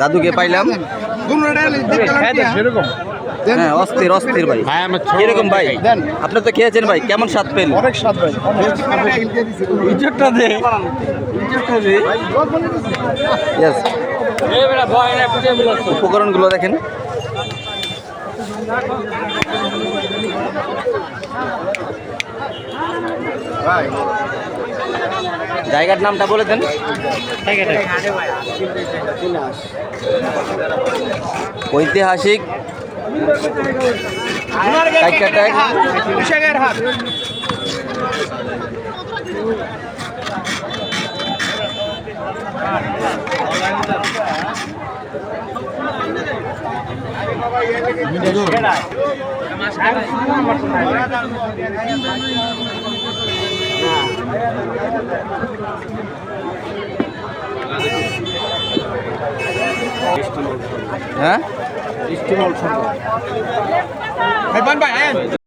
দাদুকে পাইলাম। হ্যাঁ অস্থির অস্থির ভাই। কীরকম ভাই? আপনি তো খেয়েছেন ভাই কেমন স্বাদ পেন অনেক স্বাদ ভাই। ইজ্জতটা দে। উপকরণগুলো দেখেন। জায়গার নামটা বলে দেন। ঐতিহাসিক কাইকাটায় হ্যাঁ?